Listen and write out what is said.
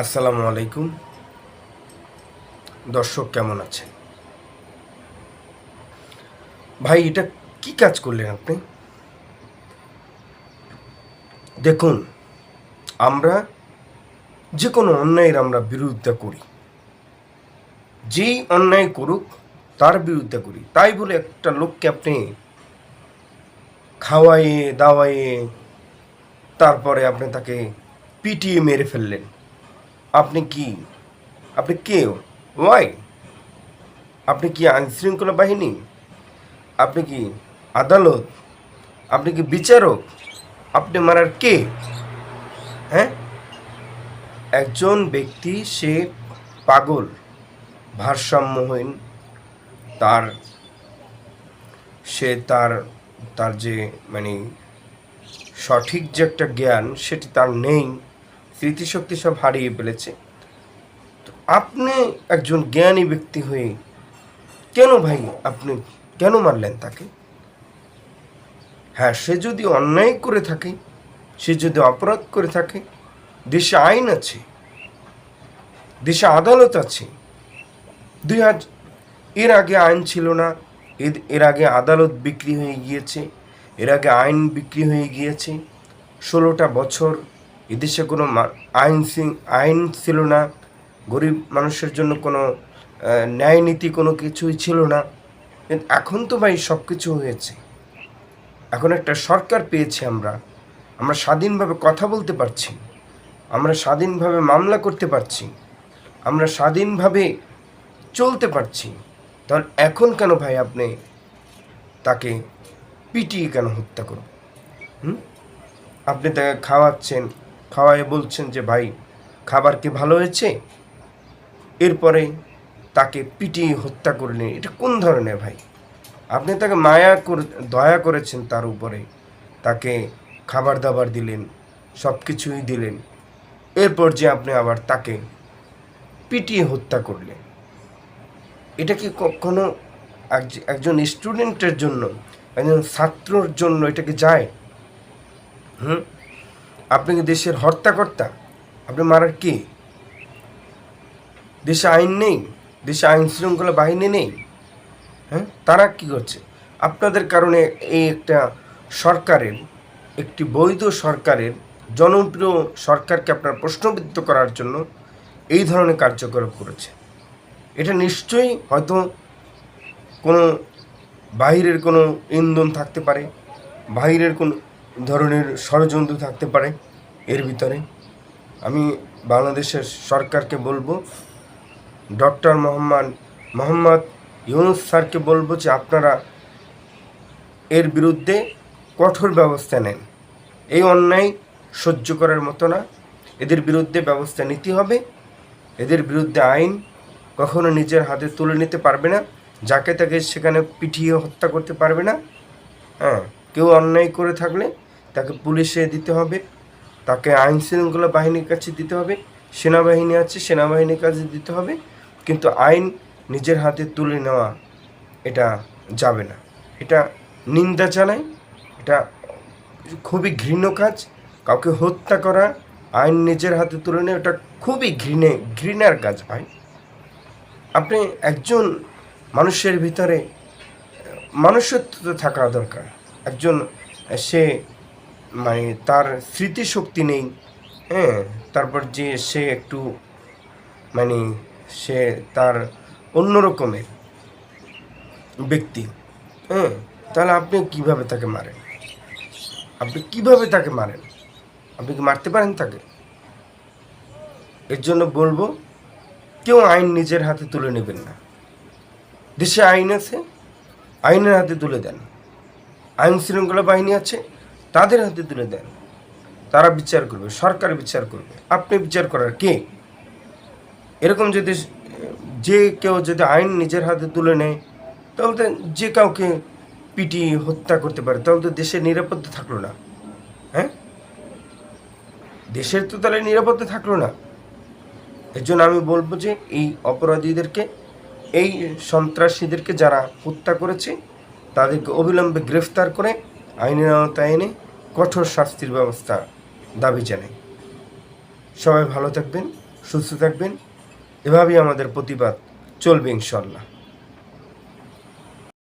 আসসালামু আলাইকুম। দর্শক কেমন আছেন? ভাই, এটা কি কাজ করলেন আপনি? দেখুন, আমরা যে কোনো অন্যায়ের আমরা বিরোধিতা করি। যেই অন্যায় করুক, তার বিরুদ্ধে করি। তাই বলে একটা লোককে আপনি খাওয়াইয়ে, দাওয়াইয়ে, তারপরে আপনি তাকে পিটিয়ে মেরে ফেললেন। আপনি কি? আপনি কে? ওয়াই আপনি কি আইন শৃঙ্খলা বাহিনী? আপনি কি আদালত? আপনি কি বিচারক? আপনি মারার কে? হ্যাঁ? একজন ব্যক্তি সে পাগল, ভারসাম্যহীন। তার, সে তার তার যে মানে সঠিক যে একটা জ্ঞান, সেটি তার নেই। স্মৃতিশক্তি সব হারিয়ে ফেলেছে। তো আপনি একজন জ্ঞানী ব্যক্তি হয়ে কেন ভাই আপনি কেন মারলেন তাকে? হ্যাঁ সে যদি অন্যায় করে থাকে, সে যদি অপরাধ করে থাকে, দেশে আইন আছে, দেশে আদালত আছে, দুই হাজার এর আগে আইন ছিল না, এর- এর আগে আদালত বিক্রি হয়ে গিয়েছে, এর আগে আইন বিক্রি হয়ে গিয়েছে, ষোলোটা বছর এদেশে কোনো আইন আইন ছিল না। গরিব মানুষের জন্য কোনো ন্যায় নীতি কোনো কিছুই ছিল না। এখন তো ভাই সব কিছু হয়েছে। এখন একটা সরকার পেয়েছি আমরা। আমরা স্বাধীনভাবে কথা বলতে পারছি। আমরা স্বাধীনভাবে মামলা করতে পারছি। আমরা স্বাধীনভাবে চলতে পারছি। তাহলে এখন কেন ভাই আপনি তাকে পিটিয়ে কেন হত্যা করুন? হুম? আপনি তাকে খাওয়াচ্ছেন খাওয়ায় বলছেন যে, ভাই, খাবার কি ভালো হয়েছে? এরপরে তাকে পিটিয়ে হত্যা করলেন এটা কোন ধরনের ভাই? আপনি তাকে মায়া করে, দয়া করেছেন তার উপরে। তাকে খাবার দাবার দিলেন সব কিছুই দিলেন। এরপর যে আপনি আবার তাকে পিটিয়ে হত্যা করলেন, এটা কি কখনো এক- একজন স্টুডেন্টের জন্য, একজন ছাত্রর জন্য এটা কি যায়? হুম? আপনি কি দেশের হর্তাকর্তা? আপনি মারার কে? দেশে আইন নেই, দেশে আইন শৃঙ্খলা বাহিনী নেই। হ্যাঁ? তারা কি করছে? আপনাদের কারণে এই একটা সরকারের, একটি বৈধ সরকারের, জনপ্রিয় সরকারকে আপনার প্রশ্নবিদ্ধ করার জন্য এই ধরনের কার্যকলাপ করেছে। এটা নিশ্চয়ই হয়তো কোনো বাইরের কোনো ইন্ধন থাকতে পারে, বাহিরের কোনো ধরনের ষড়যন্ত্র থাকতে পারে এর ভিতরে। আমি বাংলাদেশের সরকারকে বলব, ডক্টর মোহাম্মদ মোহাম্মদ ইউনুস স্যারকে বলব যে আপনারা এর বিরুদ্ধে কঠোর ব্যবস্থা নেন। এই অন্যায় সহ্য করার মতো না। এদের বিরুদ্ধে ব্যবস্থা নিতে হবে। এদের বিরুদ্ধে আইন কখনো নিজের হাতে তুলে নিতে পারবে না, যাকে তাকে সেখানে পিটিয়ে হত্যা করতে পারবে না। হ্যাঁ কেউ অন্যায় করে থাকলে তাকে পুলিশে দিতে হবে, তাকে আইন শৃঙ্খলা বাহিনীর কাছে দিতে হবে, সেনাবাহিনী আছে, সেনাবাহিনীর কাছে দিতে হবে, কিন্তু আইন নিজের হাতে তুলে নেওয়া এটা যাবে না। এটা নিন্দা জানাই এটা খুবই ঘৃণ্য কাজ, কাউকে হত্যা করা, আইন নিজের হাতে তুলে নেওয়া, এটা খুবই ঘৃণে, ঘৃণার কাজ ভাই। আপনি একজন মানুষের ভিতরে, মানুষত্ব থাকা দরকার, একজন সে মানে তার স্মৃতিশক্তি নেই হ্যাঁ? তারপর যে সে একটু মানে সে তার অন্য রকমের ব্যক্তি হ্যাঁ? তাহলে আপনি কীভাবে তাকে মারেন? আপনি কীভাবে তাকে মারেন? আপনি কি মারতে পারেন তাকে? এর জন্য বলব, কেউ আইন নিজের হাতে তুলে নেবেন না। দেশে আইন আছে, আইনের হাতে তুলে দেন। আইন শৃঙ্খলা বাহিনী আছে তাদের হাতে তুলে দেন। তারা বিচার করবে, সরকার বিচার করবে। আপনি বিচার করার কে? এরকম যদি যে কেউ যদি আইন নিজের হাতে তুলে নেয়, তাহলে তো যে কাউকে পিটি হত্যা করতে পারে, তাহলে তো দেশের নিরাপত্তা থাকল না। হ্যাঁ? দেশের তো তাহলে নিরাপত্তা থাকল না। এর জন্য আমি বলব যে এই অপরাধীদেরকে, এই সন্ত্রাসীদেরকে যারা হত্যা করেছে, তাদেরকে অবিলম্বে গ্রেফতার করে আইনের আওতায় এনে কঠোর শাস্তির ব্যবস্থা দাবি জানাই। সবাই ভালো থাকবেন, সুস্থ থাকবেন। এভাবেই আমাদের প্রতিবাদ চলবে ইনশাল্লাহ